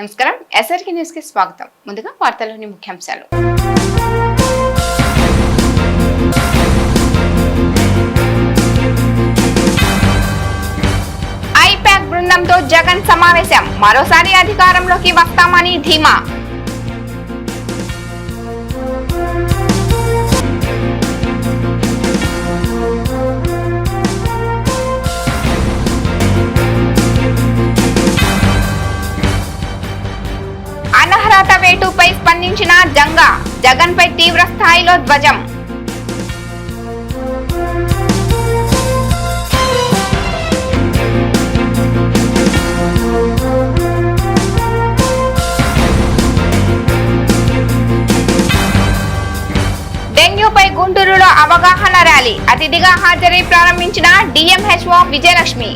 నమస్కారం. ఎస్ఆర్కి న్యూస్కి స్వాగతం. ముందుగా వార్తల్లోని ముఖ్యాంశాలు. ఐపాక్ బృందంతో జగన్ సమావేశం. మరోసారి అధికారంలోకి వస్తామని ధీమా. అనర్హత స్పందించిన జంగా జగన్ పై తీవ్ర స్థాయిలో ధ్వజం. డెంగ్యూపై గుంటూరులో అవగాహన ర్యాలీ. అతిథిగా హాజరై ప్రారంభించిన డిఎంహెచ్ఓ విజయలక్ష్మి.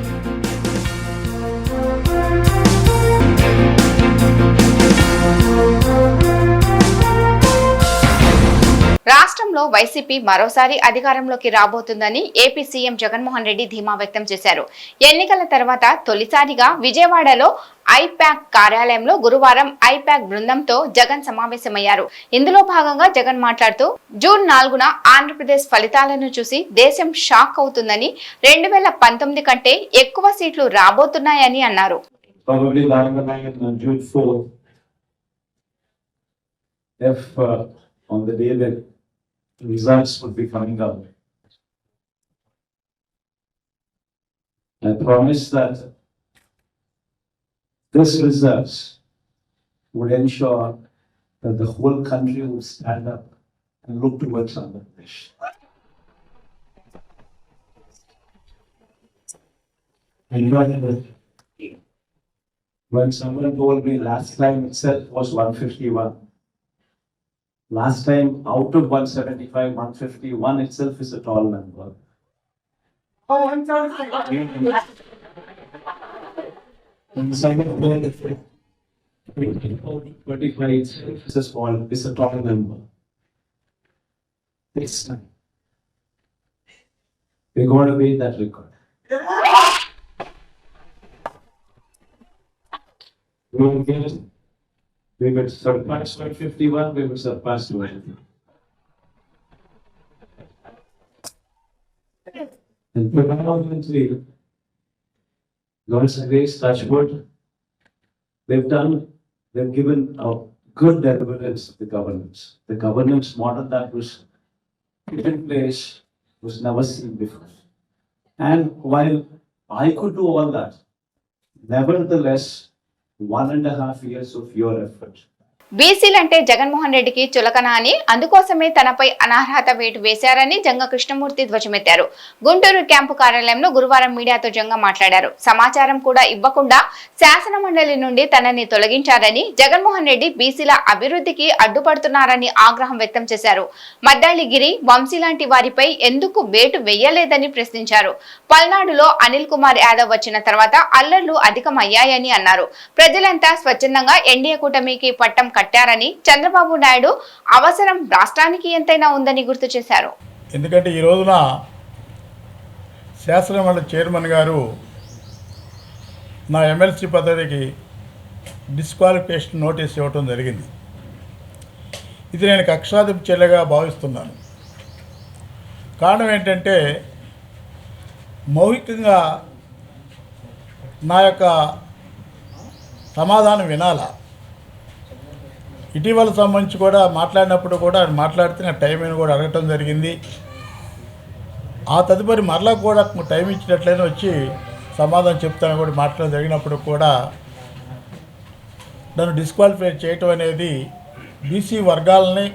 రాష్ట్రంలో వైసీపీ మరోసారి అధికారంలోకి రాబోతుందని ఏపీ సీఎం జగన్మోహన్ రెడ్డి ధీమా వ్యక్తం చేశారు ఎన్నికల తర్వాత తొలిసారిగా విజయవాడలో ఐపాక్ కార్యాలయంలో గురువారం ఐప్యాక్ బృందంతో జగన్ సమావేశమయ్యారు ఇందులో భాగంగా జగన్ మాట్లాడుతూ జూన్ నాలుగున ఆంధ్రప్రదేశ్ ఫలితాలను చూసి దేశం షాక్ అవుతుందని రెండు వేల పంతొమ్మిది కంటే ఎక్కువ సీట్లు రాబోతున్నాయని అన్నారు. If uh, on the day that results would be coming out. I promise that this results would ensure that the whole country would stand up and look towards Pradesh. And when someone told me last time itself was one fifty-one. Last time out of one seventy-five, one fifty-one itself is a tall number. Someone told me twenty-five itself is a small, is a tall number. This time. We're going to beat that record. Will get it. We will surpass one fifty-one, we will surpass two eighty. And predominantly, God's grace, touch wood, they've done, they've given a good evidence the governance. The governance model that was put in place was never seen before. And while I could do all that, nevertheless, one and a half years of your effort. బీసీలంటే Jaganmohan రెడ్డికి చులకన అని అందుకోసమే తనపై అనర్హత వేటు వేశారని జంగ కృష్ణమూర్తి ధ్వజమెత్తారు. Guntur camp కార్యాలయంలో గురువారం మీడియాతో జంగ మాట్లాడారు. సమాచారం కూడా ఇవ్వకుండా శాసన మండలి నుండి తనని తొలగించారని జగన్మోహన్ రెడ్డి బీసీల అభివృద్ధికి అడ్డుపడుతున్నారని ఆగ్రహం వ్యక్తం చేశారు. మద్దాళిగిరి వంశీ లాంటి వారిపై ఎందుకు వేటు వేయలేదని ప్రశ్నించారు. పల్నాడులో అనిల్ కుమార్ యాదవ్ వచ్చిన తర్వాత అల్లర్లు అధికమయ్యాయని అన్నారు. ప్రజలంతా స్వచ్ఛందంగా ఎన్డీఏ కూటమికి పట్టం కట్టారని చంద్రబాబు నాయుడు అవసరం రాష్ట్రానికి ఎంతైనా ఉందని గుర్తు చేశారు. ఎందుకంటే ఈ రోజున శాసనమండలి చైర్మన్ గారు నా ఎమ్మెల్సీ పద్ధతికి డిస్క్వాలిఫికేషన్ నోటీస్ ఇవ్వటం జరిగింది. ఇది నేను కక్షాధిప చర్యగా భావిస్తున్నాను. కారణం ఏంటంటే మౌఖికంగా నా యొక్క సమాధానం వినాలా? ఇటీవల సంబంధించి కూడా మాట్లాడినప్పుడు కూడా ఆయన మాట్లాడితే నాకు టైం అని కూడా అడగటం జరిగింది. ఆ తదుపరి మరలా కూడా టైం ఇచ్చినట్లయినా వచ్చి సమాధానం చెప్తాను కూడా మాట్లాడడం జరిగినప్పుడు కూడా నన్ను డిస్క్వాలిఫై చేయటం అనేది బీసీ వర్గాలని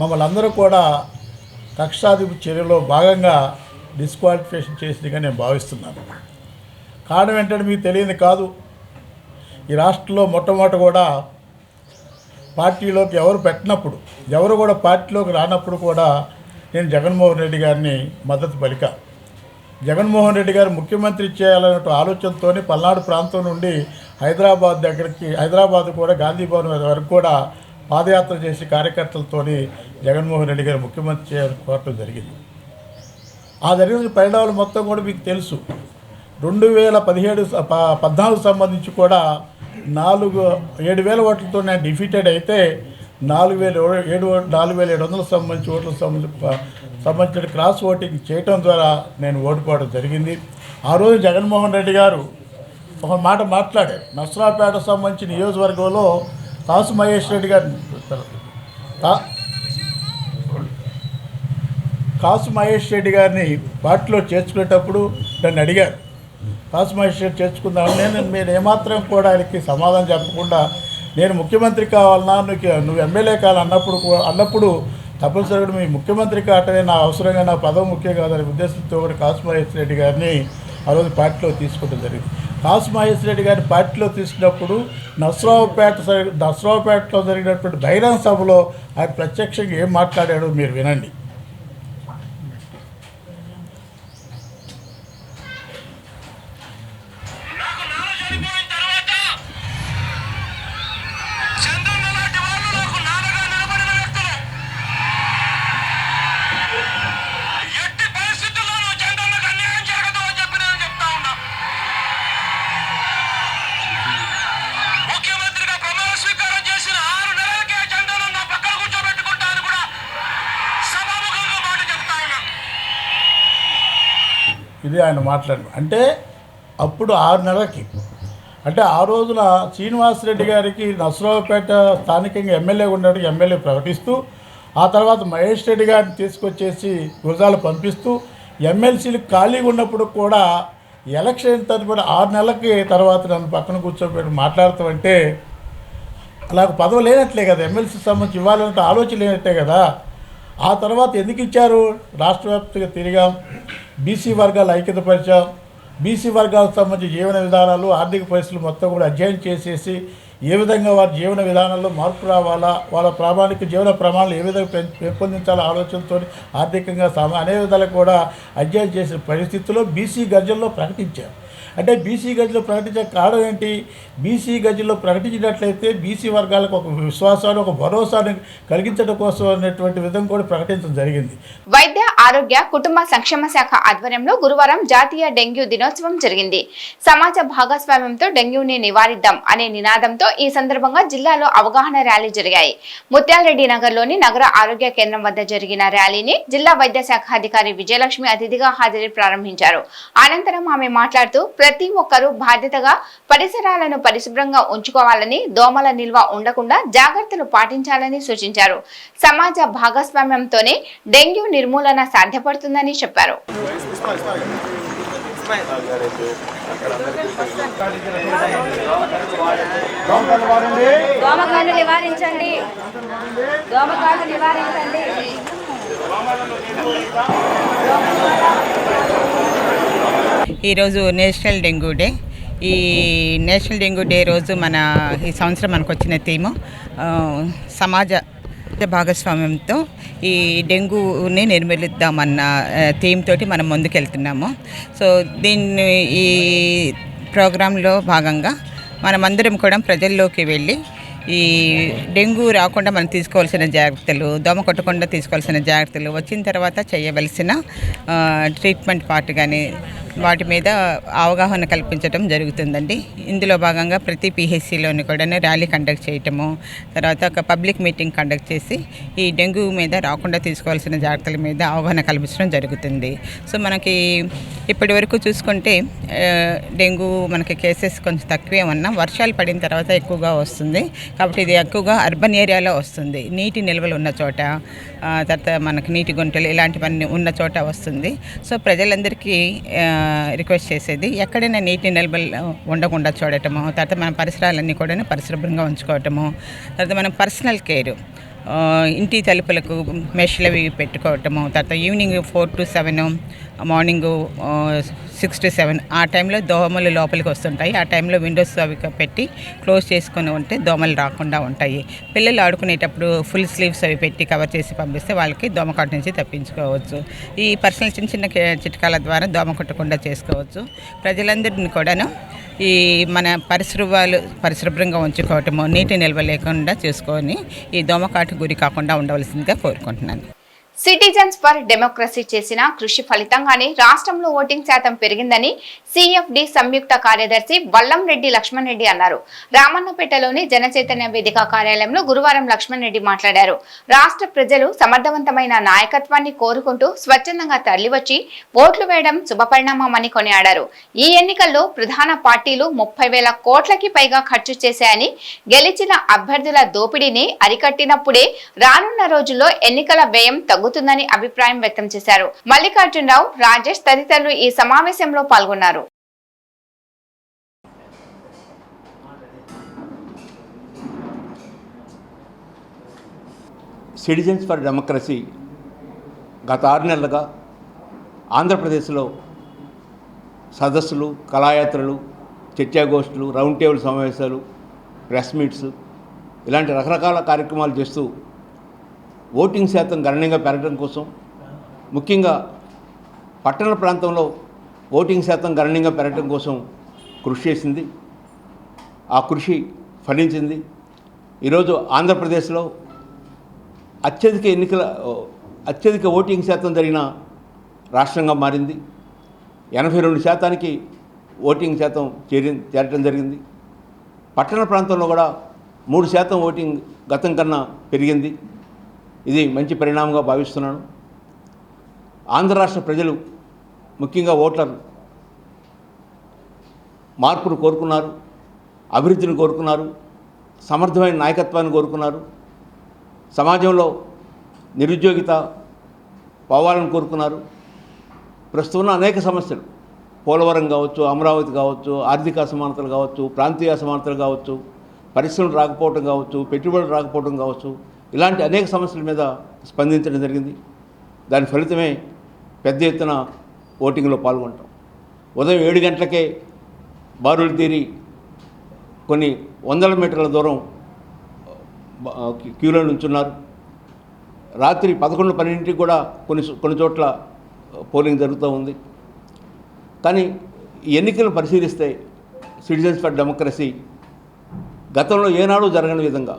మమ్మల్ని అందరూ కూడా కక్షాధిప చర్యలో భాగంగా డిస్క్వాలిఫికేషన్ చేసిందిగా నేను భావిస్తున్నాను. కారణం ఏంటంటే మీకు తెలియదు కాదు. ఈ రాష్ట్రంలో మొట్టమొదట కూడా పార్టీలోకి ఎవరు పెట్టినప్పుడు ఎవరు కూడా పార్టీలోకి రానప్పుడు కూడా నేను జగన్మోహన్ రెడ్డి గారిని మద్దతు పలిక. జగన్మోహన్ రెడ్డి గారు ముఖ్యమంత్రి చేయాలనే ఆలోచనతోనే పల్నాడు ప్రాంతం నుండి హైదరాబాద్ దగ్గరికి హైదరాబాద్ కూడా గాంధీ భవన్ వరకు కూడా పాదయాత్ర చేసి కార్యకర్తలతోని జగన్మోహన్ రెడ్డి గారు ముఖ్యమంత్రి చేయాలని కోరటం జరిగింది. ఆ జరిగిన పరిణామాలు మొత్తం కూడా మీకు తెలుసు. రెండు వేల పదిహేడు పద్నాలుగు సంబంధించి కూడా నాలుగు ఏడు వేల ఓట్లతో నేను డిఫీటెడ్ అయితే నాలుగు వేల ఏడు నాలుగు వేల ఏడు వందలకు సంబంధించి ఓట్లకు సంబంధించి సంబంధించిన క్రాస్ ఓటింగ్ చేయటం ద్వారా నేను ఓడిపోవడం జరిగింది. ఆ రోజు జగన్మోహన్ రెడ్డి గారు ఒక మాట మాట్లాడారు. నర్సరాపేట సంబంధించి నియోజకవర్గంలో కాసు మహేష్ రెడ్డి గారు కాసు మహేష్ రెడ్డి గారిని పార్టీలో చేర్చుకునేటప్పుడు నన్ను అడిగారు. క్లాస్ మహేష్ చేర్చుకుందాం నేను మీరు ఏమాత్రం కూడా ఆయనకి సమాధానం చెప్పకుండా నేను ముఖ్యమంత్రి కావాలన్నా నువ్వు నువ్వు ఎమ్మెల్యే కావాలన్నప్పుడు అన్నప్పుడు అన్నప్పుడు తప్పనిసరిగా మీ ముఖ్యమంత్రి కావటమే నా అవసరంగా నా పదవి ముఖ్యం కాదనే ఉద్దేశంతో కూడా కాసు మహేష్ రెడ్డి గారిని ఆ రోజు పార్టీలో తీసుకోవడం జరిగింది. కాసు మహేష్ రెడ్డి గారిని పార్టీలో తీసుకున్నప్పుడు నర్సరావుపేట సరి- నర్సరావుపేటలో జరిగినటువంటి బహిరంగ సభలో ఆయన ప్రత్యక్షంగా ఏం మాట్లాడాడో మీరు వినండి. ఇది ఆయన మాట్లాడి. అంటే అప్పుడు ఆరు నెలలకి. అంటే ఆ రోజున శ్రీనివాసరెడ్డి గారికి నసరావుపేట స్థానికంగా ఎమ్మెల్యే ఉన్నాడు ఎమ్మెల్యే ప్రకటిస్తూ ఆ తర్వాత మహేష్ రెడ్డి గారిని తీసుకొచ్చేసి గురజాలు పంపిస్తూ ఎమ్మెల్సీలు ఖాళీగా ఉన్నప్పుడు కూడా ఎలక్షన్ తరపున ఆరు నెలలకి తర్వాత నన్ను పక్కన కూర్చోబెట్టి మాట్లాడతామంటే నాకు పదవి లేనట్లే కదా. ఎమ్మెల్సీ సంబంధించి ఇవ్వాలంటే ఆలోచన లేనట్టే కదా. ఆ తర్వాత ఎందుకు ఇచ్చారు? రాష్ట్ర వ్యాప్తంగా తిరిగాం. బీసీ వర్గాలు ఐక్యతపరిచాం. బీసీ వర్గాలకు సంబంధించి జీవన విధానాలు ఆర్థిక పరిస్థితులు మొత్తం కూడా అధ్యయనం చేసేసి ఏ విధంగా వారి జీవన విధానంలో మార్పు రావాలా వాళ్ళ ప్రామాణిక జీవన ప్రమాణాలు ఏ విధంగా పెం- పెంపొందించాలో ఆలోచనతో ఆర్థికంగా సమా అనే విధాలు కూడా అధ్యయనం చేసిన పరిస్థితుల్లో బీసీ గర్జల్లో ప్రకటించారు. అంటే బీసీ గదిలో ప్రకటించే కారణం ఏంటి? బీసీ గదిలో ప్రకటించినట్లయితే బీసీ వర్గాలకు ఒక విశ్వాసాన్ని ఒక భరోసాను కలిగించడం కోసం అనేటువంటి విధం కూడా ప్రకటించడం జరిగింది. వైద్య ఆరోగ్య కుటుంబ సంక్షేమ శాఖ ఆధ్వర్యంలో గురువారం జాతీయ డెంగ్యూ దినోత్సవం జరిగింది. సమాజ భాగస్వామ్యంతో డెంగ్యూని నివారిద్దాం అనే నినాదంతో ఈ సందర్భంగా జిల్లాలో అవగాహన ర్యాలీ జరిగాయి. ముత్యాలరెడ్డి నగర్లోని నగర ఆరోగ్య కేంద్రం వద్ద జరిగిన ర్యాలీని జిల్లా వైద్య శాఖ అధికారి విజయలక్ష్మి అతిథిగా హాజరై ప్రారంభించారు. అనంతరం ఆమె మాట్లాడుతూ ప్రతి ఒక్కరూ బాధ్యతగా పరిసరాలను పరిశుభ్రంగా ఉంచుకోవాలని దోమల నిల్వ ఉండకుండా జాగ్రత్తలు పాటించాలని సూచించారు. సమాజ భాగస్వామ్యంతోనే డెంగ్యూ నిర్మూలన సాధ్యపడుతుందని చెప్పారు. దోమకాలు నివారించండి. దోమకాలు నివారించండి. ఈరోజు నేషనల్ డెంగ్యూ డే. ఈ నేషనల్ డెంగ్యూ డే రోజు మన ఈ సంవత్సరం మనకు వచ్చిన థీము సమాజ భాగస్వామ్యంతో ఈ డెంగ్యూని నిర్మూలిద్దామన్న ఆ, థీమ్ తోటి మనం ముందుకెళ్తున్నాము. సో దీన్ని ఈ ప్రోగ్రాంలో భాగంగా మనమందరం కూడా ప్రజల్లోకి వెళ్ళి ఈ డెంగ్యూ రాకుండా మనం తీసుకోవాల్సిన జాగ్రత్తలు దోమ కొట్టకుండా తీసుకోవాల్సిన జాగ్రత్తలు వచ్చిన తర్వాత చేయవలసిన ట్రీట్మెంట్ పార్ట్ కానీ వాటి మీద అవగాహన కల్పించడం జరుగుతుందండి. ఇందులో భాగంగా ప్రతి పిహెచ్సిలోని కూడా ర్యాలీ కండక్ట్ చేయటము తర్వాత ఒక పబ్లిక్ మీటింగ్ కండక్ట్ చేసి ఈ డెంగ్యూ మీద రాకుండా తీసుకోవాల్సిన జాగ్రత్తల మీద అవగాహన కల్పించడం జరుగుతుంది. సో మనకి ఇప్పటి వరకు చూసుకుంటే డెంగ్యూ మనకి కేసెస్ కొంచెం తక్కువే ఉన్నా వర్షాలు పడిన తర్వాత ఎక్కువగా వస్తుంది. కాబట్టి ఇది ఎక్కువగా అర్బన్ ఏరియాలో వస్తుంది. నీటి నిల్వలు ఉన్న చోట తర్వాత మనకు నీటి గుంటలు ఇలాంటివన్నీ ఉన్న చోట వస్తుంది. సో ప్రజలందరికీ రిక్వెస్ట్ చేసేది ఎక్కడైనా నీటి నిల్వలు ఉండకుండా చూడటము తర్వాత మన పరిసరాలన్నీ కూడా పరిశుభ్రంగా ఉంచుకోవటము తర్వాత మనం పర్సనల్ కేర్. ఇంటి తలుపులకు మెష్లు అవి పెట్టుకోవటము తర్వాత evening four to seven morning six to seven ఆ టైంలో దోమలు లోపలికి వస్తుంటాయి. ఆ టైంలో విండోస్ అవి పెట్టి క్లోజ్ చేసుకొని ఉంటే దోమలు రాకుండా ఉంటాయి. పిల్లలు ఆడుకునేటప్పుడు ఫుల్ స్లీవ్స్ అవి పెట్టి కవర్ చేసి పంపిస్తే వాళ్ళకి దోమకాటు నుంచి తప్పించుకోవచ్చు. ఈ పర్సనల్ చిన్న చిన్న చిట్కాల ద్వారా దోమ కొట్టకుండా చేసుకోవచ్చు. ప్రజలందరిని కూడాను ఈ మన పరిశుభ్రాలు పరిశుభ్రంగా ఉంచుకోవటము నీటి నిల్వ లేకుండా చేసుకొని ఈ దోమకాటు గురి కాకుండా ఉండవలసిందిగా కోరుకుంటున్నాను. సిటిజన్స్ ఫర్ డెమోక్రసీ చేసిన కృషి ఫలితంగానే రాష్ట్రంలో ఓటింగ్ శాతం పెరిగిందని సిఎఫ్డి సంయుక్త కార్యదర్శి వల్లం రెడ్డి లక్ష్మణ్ రెడ్డి అన్నారు. రామన్నపేటలోని జనచైతన్య వేదిక కార్యాలయంలో గురువారం లక్ష్మణ్ రెడ్డి మాట్లాడారు. రాష్ట్ర ప్రజలు సమర్థవంతమైన నాయకత్వాన్ని కోరుకుంటూ స్వచ్ఛందంగా తరలివచ్చి ఓట్లు వేయడం శుభపరిణామమని కొనియాడారు. ఈ ఎన్నికల్లో ప్రధాన పార్టీలు ముప్పై వేల కోట్లకి పైగా ఖర్చు చేశాయని గెలిచిన అభ్యర్థుల దోపిడీని అరికట్టినప్పుడే రానున్న రోజుల్లో ఎన్నికల వ్యయం అవుతుందని అభిప్రాయం వ్యక్తం చేశారు. మల్లికార్జునరావు రాజేష్ తదితరులు ఈ సమావేశంలో పాల్గొన్నారు. సిటిజన్స్ ఫర్ డెమోక్రసీ గత ఆరు నెలలుగా ఆంధ్రప్రదేశ్లో సదస్సులు కళాయాత్రలు చర్చాగోష్ఠులు రౌండ్ టేబుల్ సమావేశాలు ప్రెస్ మీట్స్ ఇలాంటి రకరకాల కార్యక్రమాలు చేస్తూ ఓటింగ్ శాతం గణనీయంగా పెరగడం కోసం ముఖ్యంగా పట్టణ ప్రాంతంలో ఓటింగ్ శాతం గణనీయంగా పెరగడం కోసం కృషి చేసింది. ఆ కృషి ఫలించింది. ఈరోజు ఆంధ్రప్రదేశ్లో అత్యధిక ఎన్నికల అత్యధిక ఓటింగ్ శాతం జరిగిన రాష్ట్రంగా మారింది. ఎనభై రెండు శాతానికి ఓటింగ్ శాతం చేరి చేరటం జరిగింది. పట్టణ ప్రాంతంలో కూడా మూడు శాతం ఓటింగ్ గతం కన్నా పెరిగింది. ఇది మంచి పరిణామంగా భావిస్తున్నాను. ఆంధ్ర రాష్ట్ర ప్రజలు ముఖ్యంగా ఓటర్లు మార్పును కోరుకున్నారు అభివృద్ధిని కోరుకున్నారు సమర్థమైన నాయకత్వాన్ని కోరుకున్నారు సమాజంలో నిరుద్యోగిత పోవాలని కోరుకున్నారు. ప్రస్తుతం ఉన్న అనేక సమస్యలు పోలవరం కావచ్చు అమరావతి కావచ్చు ఆర్థిక అసమానతలు కావచ్చు ప్రాంతీయ అసమానతలు కావచ్చు పరిశ్రమలు రాకపోవడం కావచ్చు పెట్టుబడులు రాకపోవడం కావచ్చు ఇలాంటి అనేక సమస్యల మీద స్పందించడం జరిగింది. దాని ఫలితమే పెద్ద ఎత్తున ఓటింగ్లో పాల్గొంటాం ఉదయం ఏడు గంటలకే బారులు తీరి కొన్ని వందల మీటర్ల దూరం క్యూలో నుంచున్నారు. రాత్రి పదకొండు పన్నెండింటికి కూడా కొన్ని కొన్ని చోట్ల పోలింగ్ జరుగుతూ ఉంది. కానీ ఈ ఎన్నికలను పరిశీలిస్తే సిటిజన్స్ ఫర్ డెమోక్రసీ గతంలో ఏనాడు జరగని విధంగా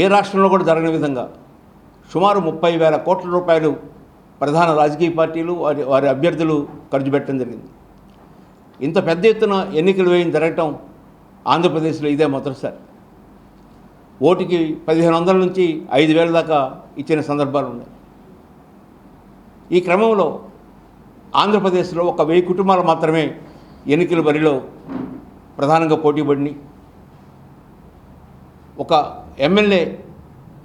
ఏ రాష్ట్రంలో కూడా జరగని విధంగా సుమారు ముప్పై వేల కోట్ల రూపాయలు ప్రధాన రాజకీయ పార్టీలు వారి వారి అభ్యర్థులు ఖర్చు పెట్టడం జరిగింది. ఇంత పెద్ద ఎత్తున ఎన్నికలు వేయం జరగటం ఆంధ్రప్రదేశ్లో ఇదే మొదటిసారి. ఓటుకి పదిహేను వందల నుంచి ఐదు వేల దాకా ఇచ్చిన సందర్భాలు ఉన్నాయి. ఈ క్రమంలో ఆంధ్రప్రదేశ్లో ఒక వెయ్యి కుటుంబాలు మాత్రమే ఎన్నికల బరిలో ప్రధానంగా పోటీ పడినాయి. ఒక ఎమ్మెల్యే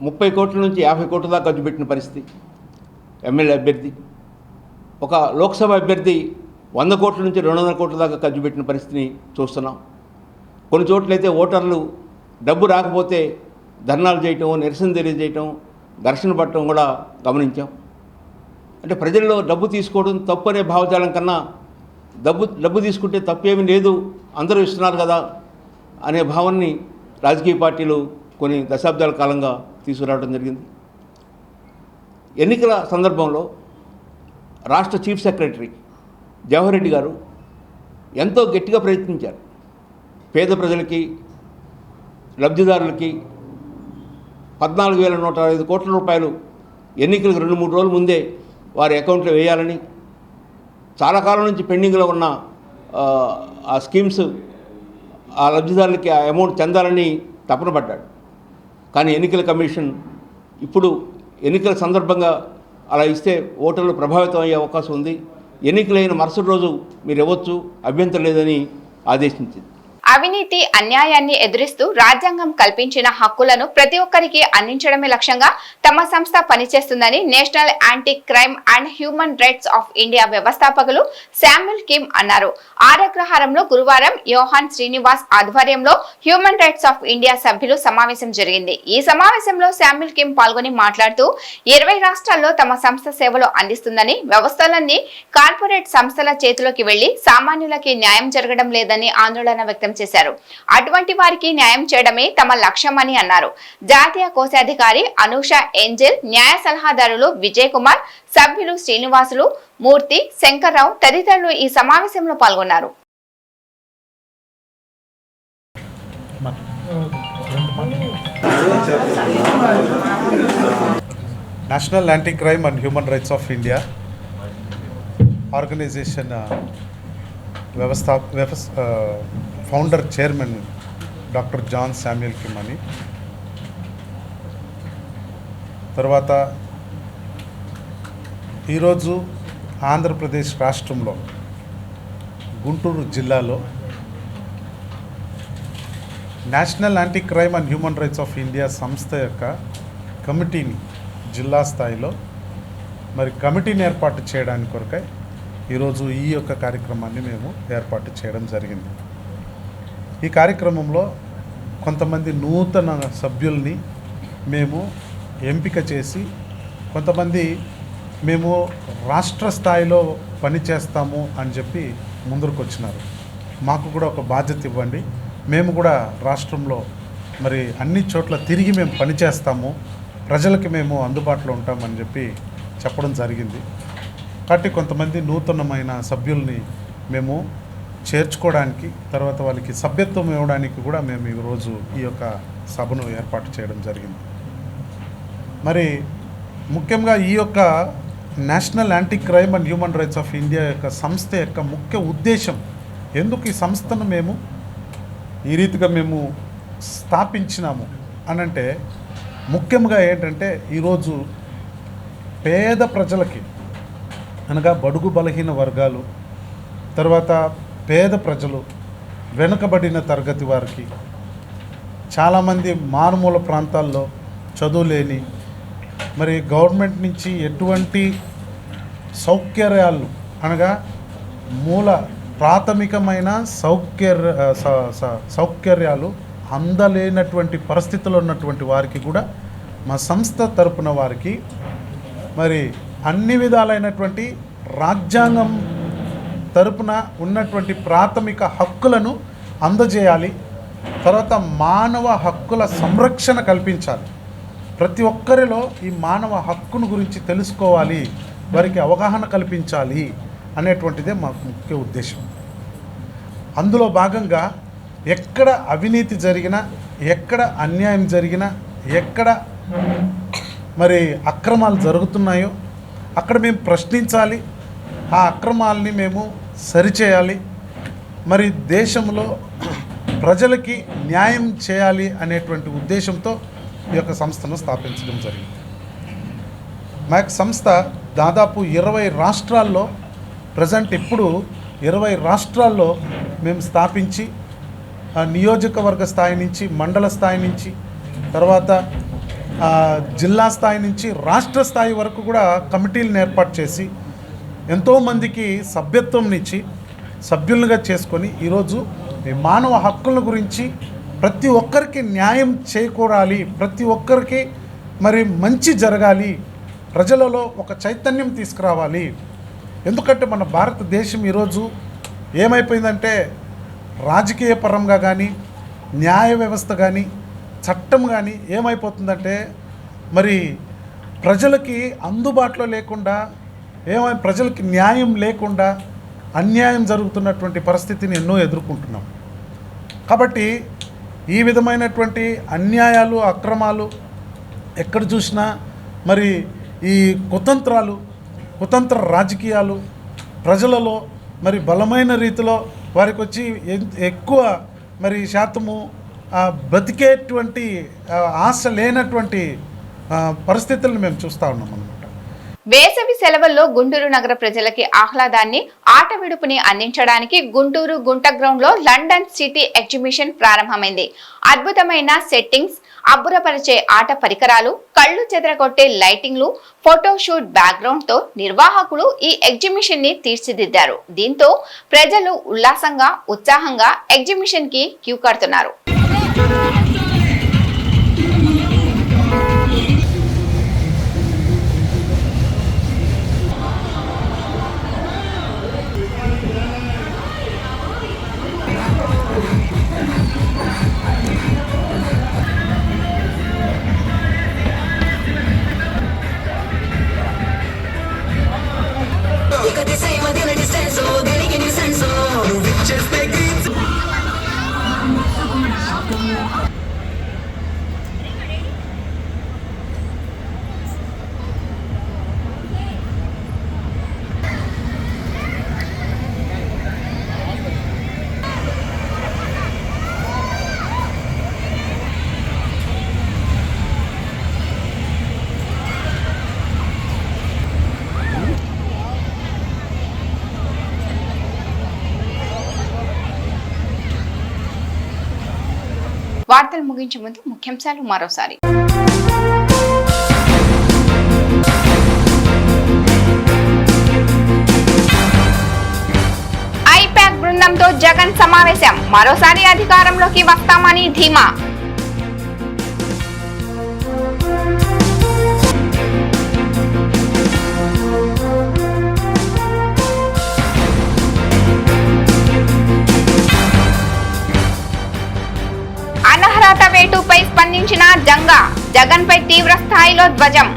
ముప్పై కోట్ల నుంచి యాభై కోట్ల దాకా ఖర్చు పెట్టిన పరిస్థితి. ఎమ్మెల్యే అభ్యర్థి. ఒక లోక్సభ అభ్యర్థి వంద కోట్ల నుంచి రెండు వందల కోట్ల దాకా ఖర్చు పెట్టిన పరిస్థితిని చూస్తున్నాం. కొన్ని చోట్లయితే ఓటర్లు డబ్బు రాకపోతే ధర్నాలు చేయటం నిరసన తెలియజేయటం ఘర్షణ పడటం కూడా గమనించాం. అంటే ప్రజల్లో డబ్బు తీసుకోవడం తప్పు అనే భావజాలం కన్నా డబ్బు డబ్బు తీసుకుంటే తప్పేమీ లేదు అందరూ ఇస్తున్నారు కదా అనే భావాన్ని రాజకీయ పార్టీలు కొన్ని దశాబ్దాల కాలంగా తీసుకురావడం జరిగింది. ఎన్నికల సందర్భంలో రాష్ట్ర చీఫ్ సెక్రటరీ జవహర్ రెడ్డి గారు ఎంతో గట్టిగా ప్రయత్నించారు. పేద ప్రజలకి లబ్ధిదారులకి పద్నాలుగు వేల నూట ఐదు కోట్ల రూపాయలు ఎన్నికలకు రెండు మూడు రోజుల ముందే వారి అకౌంట్లో వేయాలని చాలా కాలం నుంచి పెండింగ్లో ఉన్న ఆ, ఆ స్కీమ్స్ ఆ లబ్ధిదారులకి ఆ అమౌంట్ చెందాలని తపన పడ్డాడు. కానీ ఎన్నికల కమిషన్ ఇప్పుడు ఎన్నికల సందర్భంగా అలా ఇస్తే ఓటర్లు ప్రభావితం అయ్యే అవకాశం ఉంది. ఎన్నికలైన మరుసటి రోజు మీరు ఇవ్వచ్చు అభ్యంతరం లేదని ఆదేశించింది. అవినీతి అన్యాయాన్ని ఎదురిస్తూ రాజ్యాంగం కల్పించిన హక్కులను ప్రతి ఒక్కరికి అందించడమే లక్ష్యంగా తమ సంస్థ పనిచేస్తుందని national anti crime and human rights of India వ్యవస్థాపకులు శామ్యుల్ కిమ్ అన్నారు. ఆరగ్రహారంలో గురువారం యోహాన్ శ్రీనివాస్ ఆధ్వర్యంలో హ్యూమన్ రైట్స్ ఆఫ్ ఇండియా సభ్యులు సమావేశం జరిగింది. ఈ సమావేశంలో శామ్యుల్ కిమ్ పాల్గొని మాట్లాడుతూ ఇరవై రాష్ట్రాల్లో తమ సంస్థ సేవలు అందిస్తుందని వ్యవస్థలన్నీ కార్పొరేట్ సంస్థల చేతిలోకి వెళ్ళి సామాన్యులకి న్యాయం జరగడం లేదని ఆందోళన వ్యక్తం చేశారు. అటువంటి వారికి న్యాయం చేయడమే తమ లక్ష్యమని అన్నారు. జాతీయ కోశాధికారి అనూష ఏంజెల్ న్యాయ సలహాదారులు విజయ్ కుమార్ సభ్యులు శ్రీనివాసులు మూర్తి శంకర్రావు తదితరులు ఈ సమావేశంలో పాల్గొన్నారు. National anti crime and human rights of India organisation వ్యవస్థ వ్యవస్థ founder chairman doctor John Samuel కిమ్మని. తర్వాత ఈరోజు ఆంధ్రప్రదేశ్ రాష్ట్రంలో గుంటూరు జిల్లాలో national anti crime and human rights of India సంస్థ యొక్క కమిటీని జిల్లా స్థాయిలో మరి కమిటీని ఏర్పాటు చేయడానికి కొరకై ఈరోజు ఈ యొక్క కార్యక్రమాన్ని మేము ఏర్పాటు చేయడం జరిగింది. ఈ కార్యక్రమంలో కొంతమంది నూతన సభ్యుల్ని మేము ఎంపిక చేసి కొంతమంది మేము రాష్ట్ర స్థాయిలో పని చేస్తాము అని చెప్పి ముందరకు వచ్చినారు మాకు కూడా ఒక బాధ్యత ఇవ్వండి. మేము కూడా రాష్ట్రంలో మరి అన్ని చోట్ల తిరిగి మేము పనిచేస్తాము. ప్రజలకి మేము అందుబాటులో ఉంటామని చెప్పి చెప్పడం జరిగింది. కాబట్టి కొంతమంది నూతనమైన సభ్యుల్ని మేము చేర్చుకోవడానికి తర్వాత వాళ్ళకి సభ్యత్వం ఇవ్వడానికి కూడా మేము ఈరోజు ఈ యొక్క సభను ఏర్పాటు చేయడం జరిగింది. మరి ముఖ్యంగా ఈ యొక్క national anti crime and human rights of India యొక్క సంస్థ యొక్క ముఖ్య ఉద్దేశం ఎందుకు ఈ సంస్థను మేము ఈ రీతిగా మేము స్థాపించినాము అనంటే ముఖ్యంగా ఏంటంటే ఈరోజు పేద ప్రజలకి అనగా బడుగు బలహీన వర్గాలు తర్వాత పేద ప్రజలు వెనుకబడిన తరగతి వారికి చాలామంది మారుమూల ప్రాంతాల్లో చదువు లేని మరి గవర్నమెంట్ నుంచి ఎటువంటి సౌకర్యాలు అనగా మూల ప్రాథమికమైన సౌకర్య సౌకర్యాలు అందలేనటువంటి పరిస్థితుల్లో ఉన్నటువంటి వారికి కూడా మా సంస్థ తరపున వారికి మరి అన్ని విధాలైనటువంటి రాజ్యాంగం తరపున ఉన్నటువంటి ప్రాథమిక హక్కులను అందజేయాలి. తర్వాత మానవ హక్కుల సంరక్షణ కల్పించాలి. ప్రతి ఒక్కరిలో ఈ మానవ హక్కును గురించి తెలుసుకోవాలి. వారికి అవగాహన కల్పించాలి అనేటువంటిదే మాకు ముఖ్య ఉద్దేశం. అందులో భాగంగా ఎక్కడ అవినీతి జరిగినా ఎక్కడ అన్యాయం జరిగినా ఎక్కడ మరి అక్రమాలు జరుగుతున్నాయో అక్కడ మేము ప్రశ్నించాలి. ఆ అక్రమాలని మేము సరిచేయాలి. మరి దేశంలో ప్రజలకి న్యాయం చేయాలి అనేటువంటి ఉద్దేశంతో ఈ యొక్క సంస్థను స్థాపించడం జరిగింది. మా యొక్క సంస్థ దాదాపు ఇరవై రాష్ట్రాల్లో ప్రజెంట్ ఇప్పుడు ఇరవై రాష్ట్రాల్లో మేము స్థాపించి నియోజకవర్గ స్థాయి నుంచి మండల స్థాయి నుంచి తర్వాత జిల్లా స్థాయి నుంచి రాష్ట్ర స్థాయి వరకు కూడా కమిటీలను ఏర్పాటు చేసి ఎంతోమందికి సభ్యత్వంనిచ్చి సభ్యులుగా చేసుకొని ఈరోజు మానవ హక్కుల గురించి ప్రతి ఒక్కరికి న్యాయం చేకూరాలి ప్రతి ఒక్కరికి మరి మంచి జరగాలి ప్రజలలో ఒక చైతన్యం తీసుకురావాలి. ఎందుకంటే మన భారతదేశం ఈరోజు ఏమైపోయిందంటే రాజకీయ పరంగా కానీ న్యాయ వ్యవస్థ కానీ చట్టం కానీ ఏమైపోతుందంటే మరి ప్రజలకి అందుబాటులో లేకుండా ఏమై ప్రజలకి న్యాయం లేకుండా అన్యాయం జరుగుతున్నటువంటి పరిస్థితిని ఎన్నో ఎదుర్కొంటున్నాం. కాబట్టి ఈ విధమైనటువంటి అన్యాయాలు అక్రమాలు ఎక్కడ చూసినా మరి ఈ కుతంత్రాలు కుతంత్ర రాజకీయాలు ప్రజలలో మరి బలమైన రీతిలో వారికి వచ్చి ఎక్కువ మరి శాతము బతికేటువంటి ఆశ లేనటువంటి పరిస్థితులను మేము చూస్తూ ఉన్నాం వేసవి సెలవుల్లో గుంటూరు నగర ప్రజలకి ఆహ్లాదాన్ని ఆట విడుపుని అందించడానికి గుంటూరు గుంట గ్రౌండ్లో లండన్ సిటీ ఎగ్జిబిషన్ ప్రారంభమైంది. అద్భుతమైన సెట్టింగ్స్ అబ్బురపరిచే ఆట పరికరాలు కళ్ళు చెదరగొట్టే లైటింగ్లు ఫోటోషూట్ బ్యాక్గ్రౌండ్తో నిర్వాహకులు ఈ ఎగ్జిబిషన్ని తీర్చిదిద్దారు. దీంతో ప్రజలు ఉల్లాసంగా ఉత్సాహంగా ఎగ్జిబిషన్కి క్యూ కడుతున్నారు. ముగించే ముందు ముఖ్యాంశాలు మరోసారి. ఐపాక్ బృందంతో జగన్ సమావేశం. మరోసారి అధికారంలోకి వస్తామని ధీమా. పై స్పందించిన జంగా జగన్ పై తీవ్ర స్థాయిలో ధ్వజం.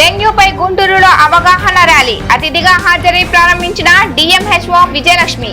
డెంగ్యూపై గుంటూరులో అవగాహన ర్యాలీ. అతిథిగా హాజరై ప్రారంభించిన డిఎంహెచ్ఓ విజయలక్ష్మి.